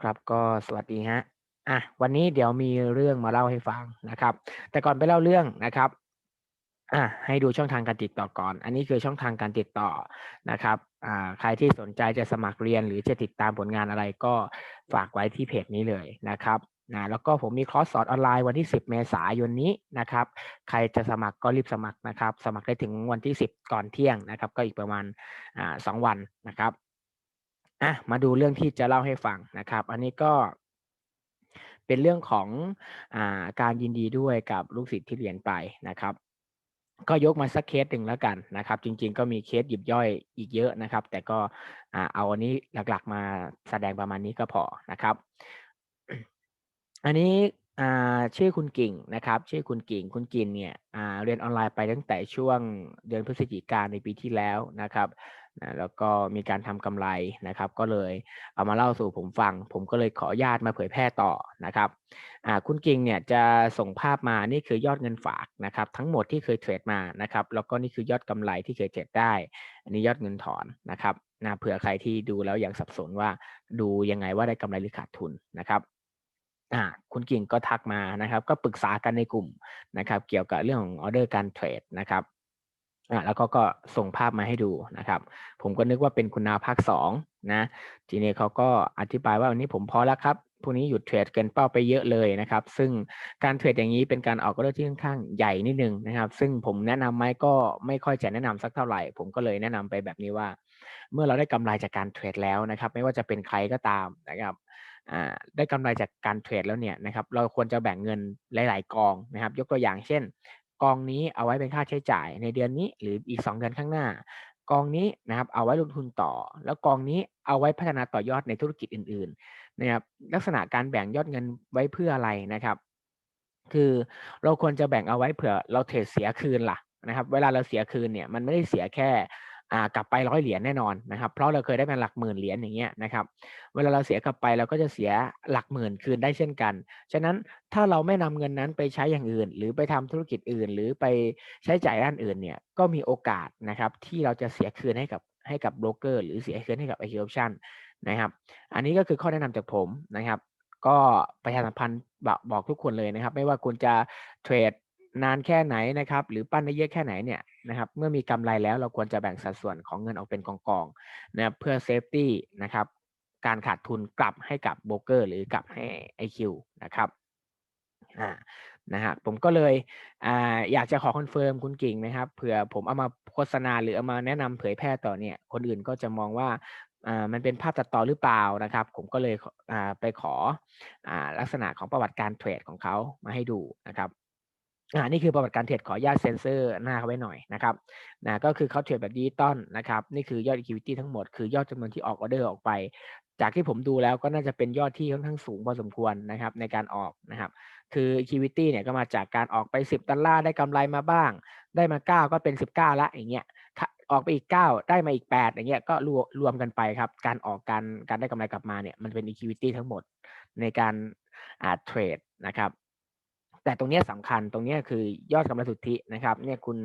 ครับก็สวัสดีฮะอะวันนี้เดี๋ยวมีเรื่องมาเล่าให้ฟังนะครับ แต่ก่อนไปเล่าเรื่องนะครับอะให้ดูช่องทางการติดต่อก่อน อันนี้คือช่องทางการติดต่อนะครับอ่าใครที่สนใจจะสมัครเรียนหรือจะติดตามผลงานอะไรก็ฝากไว้ที่เพจนี้เลยนะครับนะแล้วก็ผมมีคอร์สสอนออนไลน์วันที่ 10 เมษายนนี้นะครับ ใครจะสมัครก็รีบสมัครนะครับ สมัครได้ถึงวันที่ 10 ก่อนเที่ยงนะครับ ก็อีกประมาณอ่าสองวันนะครับ อะมาดูเรื่องที่จะเล่าให้ฟังนะครับ อันนี้ก็เป็นเรื่องของอาการยินดีด้วยกับลูกศิษย์ที่เรียนไปนะครับ ก็ยกมาสักเคสหนึ่งแล้วกันนะครับ จริงๆ ก็มีเคสหยิบย่อยอีกเยอะนะครับ แต่ก็เอาอันนี้หลักๆ มาแสดงประมาณนี้ก็พอนะครับ อันนี้ชื่อคุณกิ่งนะครับ ชื่อคุณกิ่งคุณกิ่งเนี่ยเรียนออนไลน์ไปตั้งแต่ช่วงเดือนพฤศจิกายนในปีที่แล้วนะครับ นะแล้วก็มีการทำกำไรนะครับ ก็เลยเอามาเล่าสู่ผมฟัง ผมก็เลยขออนุญาตมาเผยแพร่ต่อนะครับคุณกิ่งเนี่ยจะส่งภาพมานี่คือยอดเงินฝากนะครับ ทั้งหมดที่เคยเทรดมานะครับ แล้วก็นี่คือยอดกำไรที่เคยเทรดได้ อันนี้ยอดเงินถอนนะครับนะเผื่อใครที่ดูแล้วยังสับสนว่าดูยังไงว่าได้กำไรหรือขาดทุนนะครับอ่าคุณกิ่งก็ทักมานะครับ ก็ปรึกษากันในกลุ่มนะครับ เกี่ยวกับเรื่องของออเดอร์การเทรดนะครับ อ่าแล้วก็ก็ส่งภาพมาให้ดูนะครับ ผมก็นึกว่าเป็นคุณนาภาคสองนะทีนี้เขาก็อธิบายว่าวันนี้ผมพอแล้วครับพรุ่งนี้หยุดเทรดเกินเป้าไปเยอะเลยนะครับ ซึ่งการเทรดอย่างนี้เป็นการออกออเดอร์ที่ค่อนข้างใหญ่นิดนึงนะครับ ซึ่งผมแนะนำไหมก็ไม่ค่อยจะแนะนำสักเท่าไหร่ ผมก็เลยแนะนำไปแบบนี้ว่า เมื่อเราได้กำไรจากการเทรดแล้วนะครับ ไม่ว่าจะเป็นใครก็ตามนะครับได้กำไรจากการเทรดแล้วเนี่ยนะครับ เราควรจะแบ่งเงินหลาย ๆ กองนะครับ ยกตัวอย่างเช่น กองนี้เอาไว้เป็นค่าใช้จ่ายในเดือนนี้หรืออีก 2 เดือนข้างหน้า กองนี้นะครับเอาไว้ลงทุนต่อ แล้วกองนี้เอาไว้พัฒนาต่อยอดในธุรกิจอื่นๆนะครับลักษณะการแบ่งยอดเงินไว้เพื่ออะไรนะครับ คือเราควรจะแบ่งเอาไว้เผื่อเราเทรดเสียคืนล่ะนะครับ เวลาเราเสียคืนเนี่ยมันไม่ได้เสียแค่ กลับไปร้อยเหรียญแน่นอนนะครับ เพราะเราเคยได้เป็นหลักหมื่นเหรียญอย่างเงี้ยนะครับ เวลาเราเสียกลับไปเราก็จะเสียหลักหมื่นคืนได้เช่นกัน ฉะนั้นถ้าเราไม่นำเงินนั้นไปใช้อย่างอื่น หรือไปทำธุรกิจอื่น หรือไปใช้จ่ายด้านอื่นเนี่ยก็มีโอกาสนะครับที่เราจะเสียคืนให้กับให้กับโบรกเกอร์หรือเสียคืนให้กับ IQ Option นนะครับ อันนี้ก็คือข้อแนะนำจากผมนะครับ ก็ประชาสัมพันธ์บอกทุกคนเลยนะครับ ไม่ว่าคุณจะเทรด นานแค่ไหนนะครับ หรือปั้นได้เยอะแค่ไหนเนี่ยนะครับ เมื่อมีกำไรแล้วเราควรจะแบ่งสัดส่วนของเงินออกเป็นกองๆนะครับเพื่อเซฟตี้นะครับ การขาดทุนกลับให้กับโบรกเกอร์หรือกลับให้ IQ นะครับอ่านะฮะผมก็เลยอ่าอยากจะขอคอนเฟิร์มคุณกิ่งนะครับเผื่อผมเอามาโฆษณาหรือเอามาแนะนำเผยแพร่ต่อเนี่ย คนอื่นก็จะมองว่าอ่ามันเป็นภาพตัดต่อหรือเปล่านะครับ ผมก็เลยอ่าไปขออ่าลักษณะของประวัติการเทรดของเขามาให้ดูนะครับ อ่านี่คือประวัติการเทรดขออนุญาตเซ็นเซอร์หน้าเขาไว้หน่อยนะครับนะก็คือเขาเทรดแบบดิจิตอลนะครับนี่คือยอด Equity ทั้งหมดคือยอดจำนวนที่ออกออเดอร์ออกไป จากที่ผมดูแล้วก็น่าจะเป็นยอดที่ค่อนข้างสูงพอสมควรนะครับในการออกนะครับคือ Equity เนี่ยก็มาจากการออกไป 10 ดอลลาร์ได้กำไรมาบ้าง ได้มา 9 ก็เป็น 19แล้วอย่างเงี้ยออกไปอีก 9 ได้มาอีก 8 อย่างเงี้ยก็รวมรวมกันไปครับ การออกการการได้กำไรกลับมาเนี่ยมันเป็น Equity ทั้งหมดในการอ่าเทรดนะครับ แต่ตรงนี้สำคัญตรงนี้คือยอดกำไรสุทธินะครับเนี่ยคุณ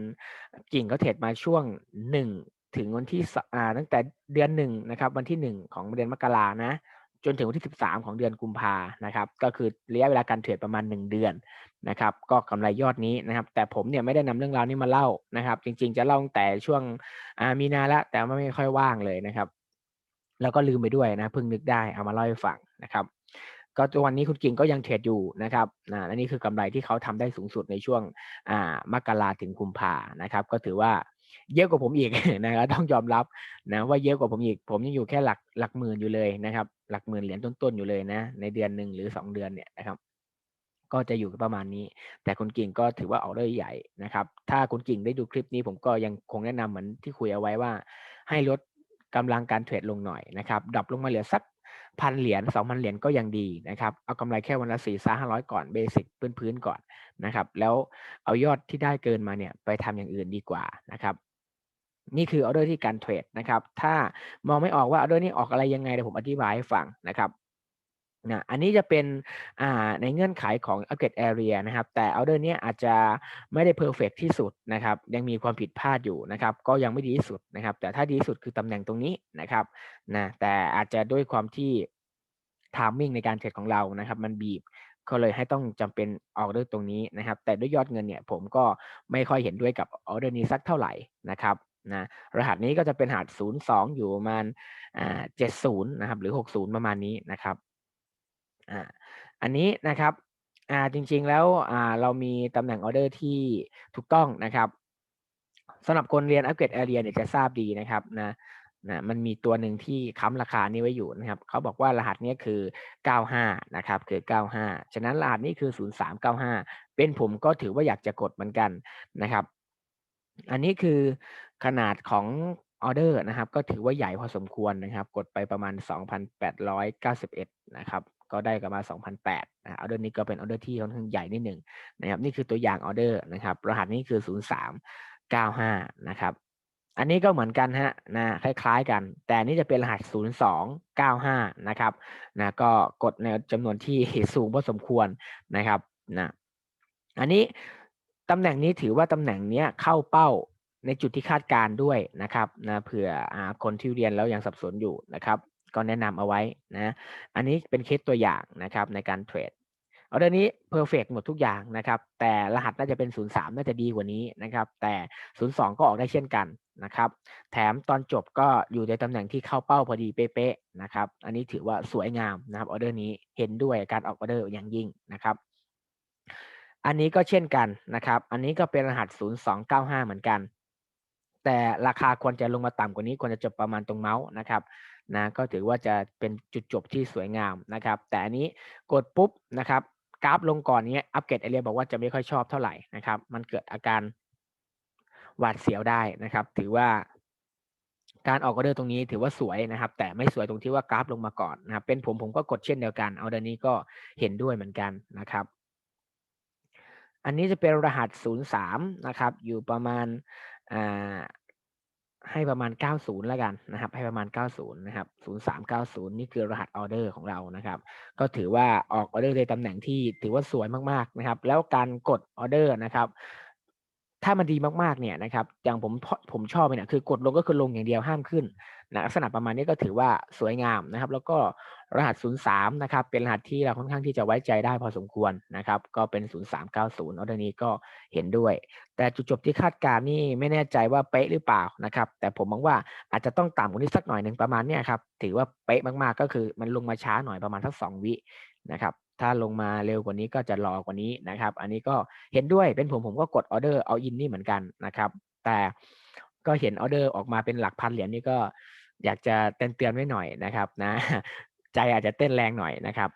กิ่งก็เทรดมาช่วง 1 ถึงวันที่อ่าตั้งแต่เดือนหนึ่งนะครับวันที่ 1 ของเดือนมกรานะจนถึงวันที่ 13 ของเดือนกุมภานะครับ ก็คือระยะเวลาการเทรดประมาณ 1 เดือนนะครับ ก็กำไรยอดนี้นะครับ แต่ผมเนี่ยไม่ได้นำเรื่องราวนี้มาเล่านะครับ จริงๆ จะเล่าตั้งแต่ช่วงอ่ามีนาละ แต่ไม่ค่อยว่างเลยนะครับ แล้วก็ลืมไปด้วยนะเพิ่งนึกได้เอามาเล่าให้ฟังนะครับ ก็ตัวันนี้คุณกิ่งก็ยังเทรดอยู่นะครับนะและนี่คือกำไรที่เขาทำได้สูงสุดในช่วงอ่ามกราถึงกุมภานะครับ ก็ถือว่าเยอะกว่าผมอีกนะครับต้องยอมรับนะว่าเยอะกว่าผมอีก ผมยังอยู่แค่หลักหลักหมื่นอยู่เลยนะครับ หลักหมื่นเหรียญต้นๆอยู่เลยนะ ในเดือนหนึ่งหรือสองเดือนเนี่ยนะครับ ก็จะอยู่ประมาณนี้ แต่คุณกิ่งก็ถือว่าออกได้ใหญ่นะครับ ถ้าคุณกิ่งได้ดูคลิปนี้ผมก็ยังคงแนะนำเหมือนที่คุยเอาไว้ว่า ให้ลดกำลังการเทรดลงหน่อยนะครับดับลงมาเหลือสัก พันเหรียญสองพันเหรียญก็ยังดีนะครับเอากำไรแค่วันละสี่ห้าร้อยก่อนเบสิกพื้นๆก่อนนะครับ แล้วเอายอดที่ได้เกินมาเนี่ยไปทำอย่างอื่นดีกว่านะครับนี่คือออเดอร์ที่การเทรดนะครับ ถ้ามองไม่ออกว่าออเดอร์นี้ออกอะไรยังไงเดี๋ยวผมอธิบายให้ฟังนะครับ นะอันนี้จะเป็นอ่าในเงื่อนไขของ upgrade area นะครับ แต่ออเดอร์นี้อาจจะไม่ได้เพอร์เฟกที่สุดนะครับ ยังมีความผิดพลาดอยู่นะครับ ก็ยังไม่ดีที่สุดนะครับ แต่ถ้าดีที่สุดคือตำแหน่งตรงนี้นะครับนะแต่อาจจะด้วยความที่ทามมิ่งในการเทรดของเรานะครับ มันบีบก็เลยให้ต้องจำเป็นออกด้วยตรงนี้นะครับ แต่ด้วยยอดเงินเนี่ยผมก็ไม่ค่อยเห็นด้วยกับออเดอร์นี้สักเท่าไหร่นะครับนะรหัสนี้ก็จะเป็นรหัส 02 อยู่ประมาณอ่า70 นะครับ หรือ 60 ประมาณนี้นะครับ อ่าอันนี้นะครับอ่าจริงๆแล้วอ่าเรามีตำแหน่งออเดอร์ที่ถูกต้องนะครับสำหรับคนเรียนอัปเกรดแอเรียเนี่ยจะทราบดีนะครับนะนะมันมีตัวหนึ่งที่ค้ำราคานี้ไว้อยู่นะครับ เขาบอกว่ารหัสนี้คือ 95 นะครับ คือ 95 ฉะนั้นรหัสนี้คือ 0395 เป็นผมก็ถือว่าอยากจะกดเหมือนกันนะครับ อันนี้คือขนาดของออเดอร์นะครับ ก็ถือว่าใหญ่พอสมควรนะครับ กดไปประมาณ 2,891 นะครับ ก็ได้กันมา2,008นะออเดอร์นี้ก็เป็นออเดอร์ที่ค่อนข้างใหญ่นิดหนึ่งนะครับนี่คือตัวอย่างออเดอร์นะครับรหัสนี้คือ 0395 นะครับอันนี้ก็เหมือนกันฮะนะคล้ายๆกัน แต่นนี้จะเป็นรหัส 0295 นะครับนะก็กดในจำนวนที่สูงพอสมควรนะครับนะอันนี้ตำแหน่งนี้ถือว่าตำแหน่งเนี้ยเข้าเป้าในจุดที่คาดการณ์ด้วยนะครับนะเผื่ออคนที่เรียนแล้วยังสับสนอยู่นะครับ ก็แนะนำเอาไว้นะ อันนี้เป็นเคสตัวอย่างนะครับในการเทรดออเดอร์นี้เพอร์เฟกหมดทุกอย่างนะครับ แต่รหัสน่าจะเป็น 03 น่าจะดีกว่านี้นะครับ แต่ 02 ก็ออกได้เช่นกันนะครับ แถมตอนจบก็อยู่ในตำแหน่งที่เข้าเป้าพอดีเป๊ะๆนะครับ อันนี้ถือว่าสวยงามนะครับออเดอร์นี้เห็นด้วยการออกออเดอร์อย่างยิ่งนะครับ อันนี้ก็เช่นกันนะครับ อันนี้ก็เป็นรหัส 0295 เหมือนกัน แต่ราคาควรจะลงมาต่ำกว่านี้ควรจะจบประมาณตรงเมาส์นะครับ นะก็ถือว่าจะเป็นจุดจบที่สวยงามนะครับ แต่อันนี้กดปุ๊บนะครับกราฟลงก่อนเนี้ยอัปเกรดไอเรียบอกว่าจะไม่ค่อยชอบเท่าไหร่นะครับ มันเกิดอาการหวาดเสียวได้นะครับ ถือว่าการออกออเดอร์ตรงนี้ถือว่าสวยนะครับ แต่ไม่สวยตรงที่ว่ากราฟลงมาก่อนนะครับ เป็นผมผมก็กดเช่นเดียวกันเออเดอร์นี้ก็เห็นด้วยเหมือนกันนะครับ อันนี้จะเป็นรหัส 03 นะครับ อยู่ประมาณอ่า ให้ประมาณ 90 แล้วกันนะครับ ให้ประมาณ 90 นะครับ 0390 นี่คือรหัสออเดอร์ของเรานะครับ ก็ถือว่าออกออเดอร์ในตำแหน่งที่ถือว่าสวยมากๆนะครับ แล้วการกดออเดอร์นะครับ ถ้ามันดีมากๆเนี่ยนะครับอย่างผมผมชอบเนี่ยคือกดลงก็คือลงอย่างเดียวห้ามขึ้นนะลักษณะประมาณนี้ก็ถือว่าสวยงามนะครับ แล้วก็รหัส 03 นะครับ เป็นรหัสที่เราค่อนข้างที่จะไว้ใจได้พอสมควรนะครับ ก็เป็น 0390ออเดอร์นี้ก็เห็นด้วย แต่จุดจบที่คาดการณ์นี่ไม่แน่ใจว่าเป๊ะหรือเปล่านะครับ แต่ผมมองว่าอาจจะต้องต่ำกว่านี้สักหน่อยหนึ่งประมาณเนี้ยครับ ถือว่าเป๊ะมากๆก็คือมันลงมาช้าหน่อยประมาณสักสองวินะครับ ถ้าลงมาเร็วกว่านี้ก็จะรอกว่านี้นะครับ อันนี้ก็เห็นด้วยเป็นผมผมก็กดออเดอร์เอาอินนี่เหมือนกันนะครับ แต่ก็เห็นออเดอร์ออกมาเป็นหลักพันเหรียญนี่ก็อยากจะเตือนเตือนไว้หน่อยนะครับนะใจอาจจะเต้นแรงหน่อยนะครับ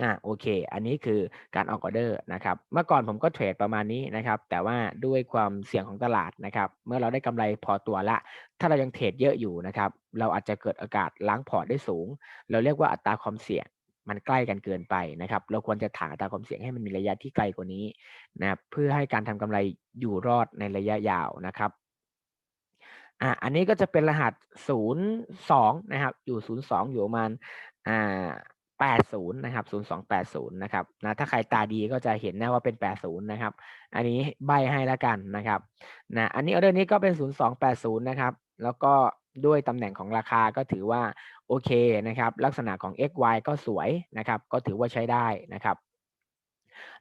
อ่าโอเค อันนี้คือการออกออเดอร์นะครับ เมื่อก่อนผมก็เทรดประมาณนี้นะครับ แต่ว่าด้วยความเสี่ยงของตลาดนะครับ เมื่อเราได้กำไรพอตัวละ ถ้าเรายังเทรดเยอะอยู่นะครับ เราอาจจะเกิดโอกาสล้างพอร์ตได้สูง เราเรียกว่าอัตราความเสี่ยง มันใกล้กันเกินไปนะครับ เราควรจะถางตาความเสี่ยงให้มันมีระยะที่ไกลกว่านี้นะเพื่อให้การทำกำไรอยู่รอดในระยะยาวนะครับอ่าอันนี้ก็จะเป็นรหัส 02 นะครับ อยู่ 02 อยู่ประมาณอ่า80 นะครับ 0280 นะครับนะถ้าใครตาดีก็จะเห็นแน่ว่าเป็น 80 นะครับ อันนี้ใบให้แล้วกันนะครับนะอันนี้ออเดอร์นี้ก็เป็น 0280 นะครับ แล้วก็ด้วยตำแหน่งของราคาก็ถือว่าโอเคนะครับ ลักษณะของ XY ก็สวยนะครับ ก็ถือว่าใช้ได้นะครับ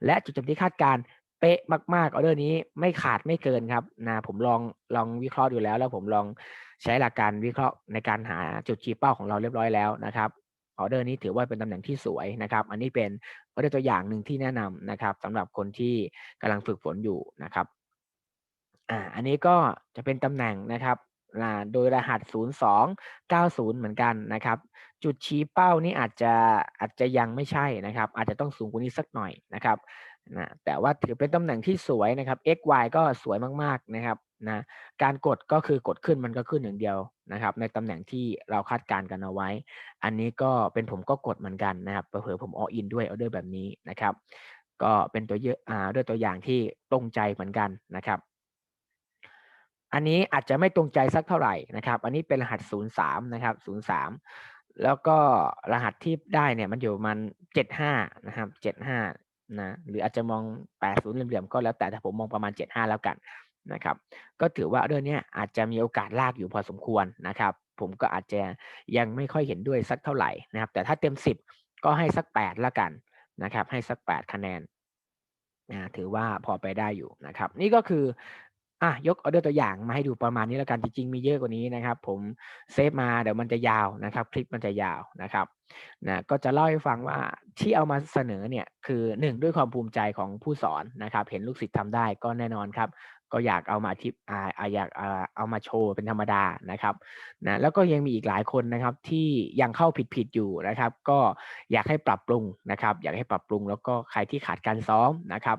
และจุดจบที่คาดการเป๊ะมากๆออเดอร์นี้ไม่ขาดไม่เกินครับนะผมลองลองวิเคราะห์ดูแล้ว แล้วผมลองใช้หลักการวิเคราะห์ในการหาจุดชี้เป้าของเราเรียบร้อยแล้วนะครับออเดอร์นี้ถือว่าเป็นตำแหน่งที่สวยนะครับ อันนี้เป็นออเดอร์ตัวอย่างหนึ่งที่แนะนำนะครับสำหรับคนที่กำลังฝึกฝนอยู่นะครับอ่าอันนี้ก็จะเป็นตำแหน่งนะครับ โดยรหัส 0290 เหมือนกันนะครับ จุดชี้เป้านี้อาจจะอาจจะยังไม่ใช่นะครับ อาจจะต้องสูงกว่านี้สักหน่อยนะครับนะแต่ว่าถือเป็นตำแหน่งที่สวยนะครับ x y ก็สวยมากๆนะครับนะการกดก็คือกดขึ้นมันก็ขึ้นอย่างเดียวนะครับ ในตำแหน่งที่เราคาดการณ์กันเอาไว้ อันนี้ก็เป็นผมก็กดเหมือนกันนะครับเผื่อผมออินด้วยเอาด้วยแบบนี้นะครับ ก็เป็นตัวเยอะอ่าด้วยตัวอย่างที่ตรงใจเหมือนกันนะครับ อันนี้อาจจะไม่ตรงใจสักเท่าไหร่นะครับ อันนี้เป็นรหัส 03 นะครับ 03 แล้วก็รหัสที่ได้เนี่ยมันอยู่มัน 75 นะครับ 75 นะ หรืออาจจะมอง 80 เหลี่ยมๆ ก็แล้วแต่แต่ผมมองประมาณ 75 แล้วกันนะครับ ก็ถือว่าเรื่องนี้อาจจะมีโอกาสลากอยู่พอสมควรนะครับ ผมก็อาจจะยังไม่ค่อยเห็นด้วยสักเท่าไหร่นะครับ แต่ถ้าเต็ม 10 ก็ให้สัก 8 แล้วกันนะครับ ให้สัก 8 คะแนนนะถือว่าพอไปได้อยู่นะครับ นี่ก็คือ อะยกออเดอร์ตัวอย่างมาให้ดูประมาณนี้แล้วกันจริงๆมีเยอะกว่านี้นะครับ ผมเซฟมาเดี๋ยวมันจะยาวนะครับ คลิปมันจะยาวนะครับนะก็จะเล่าให้ฟังว่าที่เอามาเสนอเนี่ยคือหนึ่งด้วยความภูมิใจของผู้สอนนะครับ เห็นลูกศิษย์ทำได้ก็แน่นอนครับ ก็อยากเอามาทิปอ่าอ่าอยากเอามาโชว์เป็นธรรมดานะครับนะแล้วก็ยังมีอีกหลายคนนะครับที่ยังเข้าผิดๆอยู่นะครับ ก็อยากให้ปรับปรุงนะครับ อยากให้ปรับปรุง แล้วก็ใครที่ขาดการซ้อมนะครับ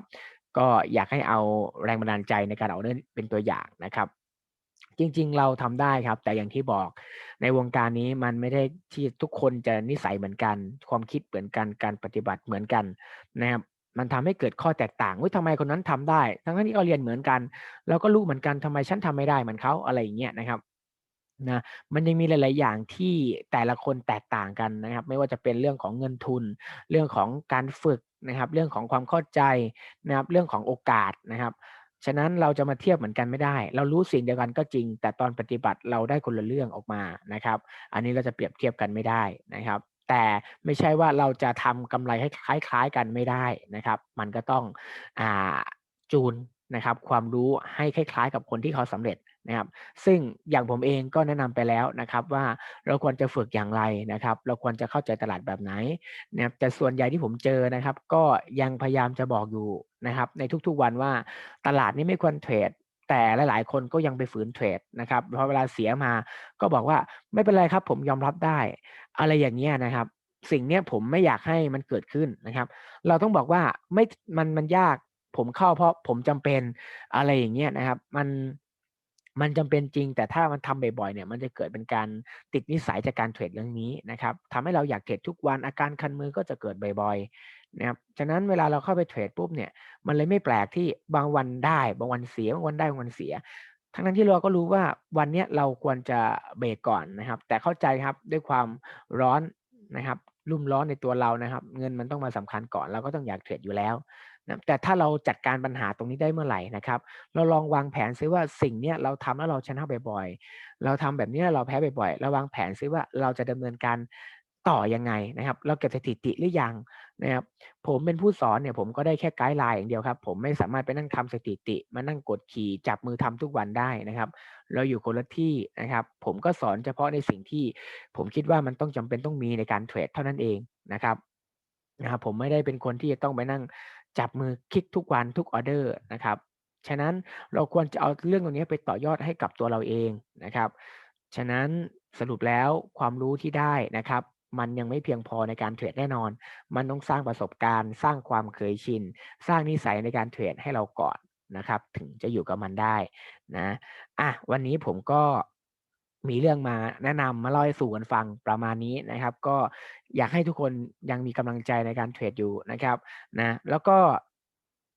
ก็อยากให้เอาแรงบันดาลใจในการเอาเรื่องเป็นตัวอย่างนะครับ จริงๆ เราทำได้ครับ แต่อย่างที่บอกในวงการนี้มันไม่ได้ที่ทุกคนจะนิสัยเหมือนกัน ความคิดเหมือนกันการปฏิบัติเหมือนกันนะครับมันทำให้เกิดข้อแตกต่างว่าทำไมคนนั้นทำได้ ทั้งที่เราเรียนเหมือนกัน เราก็รู้เหมือนกันทำไมฉันทำไม่ได้เหมือนเขาอะไรอย่างเงี้ยนะครับ นะมันยังมีหลาย ๆ อย่างที่แต่ละคนแตกต่างกันนะครับ ไม่ว่าจะเป็นเรื่องของเงินทุน เรื่องของการฝึกนะครับ เรื่องของความเข้าใจนะครับ เรื่องของโอกาสนะครับฉะนั้นเราจะมาเทียบเหมือนกันไม่ได้ เรารู้สิ่งเดียวกันก็จริง แต่ตอนปฏิบัติเราได้คนละเรื่องออกมานะครับ อันนี้เราจะเปรียบเทียบกันไม่ได้นะครับ แต่ไม่ใช่ว่าเราจะทำกำไรให้คล้ายๆกันไม่ได้นะครับ มันก็ต้องอ่าจูน นะครับความรู้ให้คล้ายๆ กับคนที่เขาสำเร็จนะครับ ซึ่งอย่างผมเองก็แนะนำไปแล้วนะครับว่าเราควรจะฝึกอย่างไรนะครับ เราควรจะเข้าใจตลาดแบบไหนนะครับแต่ส่วนใหญ่ที่ผมเจอนะครับ ก็ยังพยายามจะบอกอยู่นะครับ ในทุกๆวันว่าตลาดนี้ไม่ควรเทรดแต่หลายๆคนก็ยังไปฝืนเทรดนะครับพอเวลาเสียมาก็บอกว่าไม่เป็นไรครับ ผมยอมรับได้ อะไรอย่างเงี้ยนะครับ สิ่งเนี้ยผมไม่อยากให้มันเกิดขึ้นนะครับ เราต้องบอกว่าไม่มันมันยาก ผมเข้าเพราะผมจำเป็นอะไรอย่างเงี้ยนะครับ มันมันจำเป็นจริง แต่ถ้ามันทำบ่อยๆเนี่ย มันจะเกิดเป็นการติดนิสัยจากการเทรดเรื่องนี้นะครับทำให้เราอยากเทรดทุกวันอาการคันมือก็จะเกิดบ่อยๆนะครับฉะนั้นเวลาเราเข้าไปเทรดปุ๊บเนี่ย มันเลยไม่แปลกที่บางวันได้ บางวันเสียบางวันได้บางวันเสีย ทั้งนั้นที่เราก็รู้ว่าวันเนี้ยเราควรจะเบรกก่อนนะครับ แต่เข้าใจครับด้วยความร้อนนะครับรุ่มร้อนในตัวเรานะครับ เงินมันต้องมาสำคัญก่อนเราก็ต้องอยากเทรดอยู่แล้ว นะแต่ถ้าเราจัดการปัญหาตรงนี้ได้เมื่อไหร่นะครับ เราลองวางแผนซิว่าสิ่งเนี้ยเราทำแล้วเราชนะบ่อยๆ เราทำแบบนี้เราแพ้บ่อยๆ เราวางแผนซิว่าเราจะดำเนินการต่อยังไงนะครับ เราเก็บสถิติหรือยังนะครับ ผมเป็นผู้สอนเนี่ยผมก็ได้แค่ไกด์ไลน์อย่างเดียวครับ ผมไม่สามารถไปนั่งทำสถิติ มานั่งกดขี่จับมือทำทุกวันได้นะครับ เราอยู่คนละที่นะครับ ผมก็สอนเฉพาะในสิ่งที่ ผมคิดว่ามันต้องจำเป็นต้องมีในการเทรดเท่านั้นเองนะครับนะครับผมไม่ได้เป็นคนที่จะต้องไปนั่ง จับมือคลิกทุกวันทุกออเดอร์นะครับ ฉะนั้นเราควรจะเอาเรื่องตรงนี้ไปต่อยอดให้กับตัวเราเองนะครับ ฉะนั้นสรุปแล้วความรู้ที่ได้นะครับ มันยังไม่เพียงพอในการเทรดแน่นอน มันต้องสร้างประสบการณ์ สร้างความเคยชิน สร้างนิสัยในการเทรดให้เราก่อนนะครับ ถึงจะอยู่กับมันได้นะ อะวันนี้ผมก็ มีเรื่องมาแนะนำมาเล่าให้สู่กันฟังประมาณนี้นะครับ ก็อยากให้ทุกคนยังมีกำลังใจในการเทรดอยู่นะครับนะแล้วก็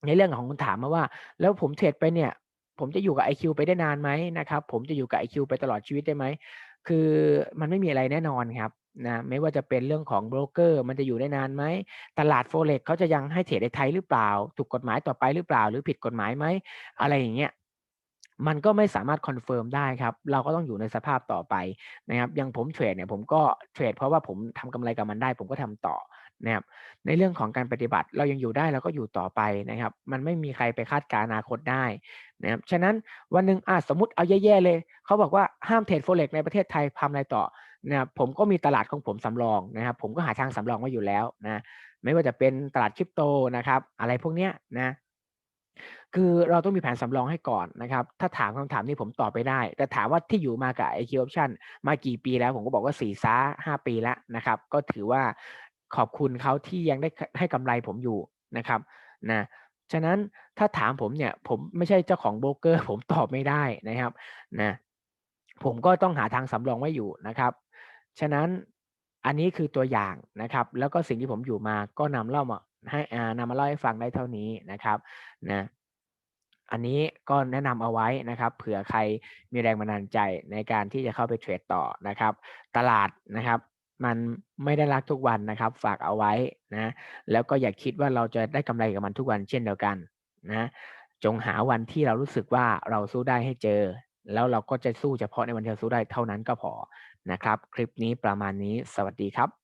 ในเรื่องของคุณถามมาว่า แล้วผมเทรดไปเนี่ย ผมจะอยู่กับ IQ ไปได้นานไหมนะครับ ผมจะอยู่กับ IQ ไปตลอดชีวิตได้ไหมคือมันไม่มีอะไรแน่นอนครับนะไม่ว่าจะเป็นเรื่องของโบรกเกอร์ มันจะอยู่ได้นานไหม ตลาดโฟเร็กเขาจะยังให้เทรดในไทยหรือเปล่า ถูกกฎหมายต่อไปหรือเปล่า หรือผิดกฎหมายไหม อะไรอย่างเงี้ย มันก็ไม่สามารถคอนเฟิร์มได้ครับ เราก็ต้องอยู่ในสภาพต่อไปนะครับอย่างผมเทรดเนี่ยผมก็เทรดเพราะว่าผมทำกำไรกับมันได้ ผมก็ทำต่อนะครับในเรื่องของการปฏิบัติเรายังอยู่ได้เราก็อยู่ต่อไปนะครับ มันไม่มีใครไปคาดการณ์อนาคตได้นะครับฉะนั้นวันหนึ่งอะสมมติเอาแย่ๆเลย เขาบอกว่าห้ามเทรดโฟเร็กในประเทศไทยทำอะไรต่อนะครับผมก็มีตลาดของผมสำรองนะครับ ผมก็หาทางสำรองไว้อยู่แล้วนะไม่ว่าจะเป็นตลาดคริปโตนะครับ อะไรพวกเนี้ยนะ คือเราต้องมีแผนสำรองให้ก่อนนะครับ ถ้าถามคำถามนี้ผมตอบไปได้ แต่ถามว่าที่อยู่มากับ IQ Option มากี่ปีแล้ว ผมก็บอกว่าสี่ซ้าห้าปีแล้วนะครับ ก็ถือว่าขอบคุณเขาที่ยังได้ให้กำไรผมอยู่นะครับนะฉะนั้นถ้าถามผมเนี่ยผมไม่ใช่เจ้าของโบรกเกอร์ ผมตอบไม่ได้นะครับนะผมก็ต้องหาทางสำรองไว้อยู่นะครับ ฉะนั้นอันนี้คือตัวอย่างนะครับ แล้วก็สิ่งที่ผมอยู่มาก็นำเล่ามา ให้นำมาเล่าให้ฟังได้เท่านี้นะครับนะอันนี้ก็แนะนำเอาไว้นะครับ เผื่อใครมีแรงบันดาลใจในการที่จะเข้าไปเทรดต่อนะครับ ตลาดนะครับ มันไม่ได้รักทุกวันนะครับ ฝากเอาไว้นะ แล้วก็อย่าคิดว่าเราจะได้กำไรกับมันทุกวันเช่นเดียวกันนะจงหาวันที่เรารู้สึกว่าเราสู้ได้ให้เจอ แล้วเราก็จะสู้เฉพาะในวันที่เราสู้ได้เท่านั้นก็พอนะครับ คลิปนี้ประมาณนี้สวัสดีครับ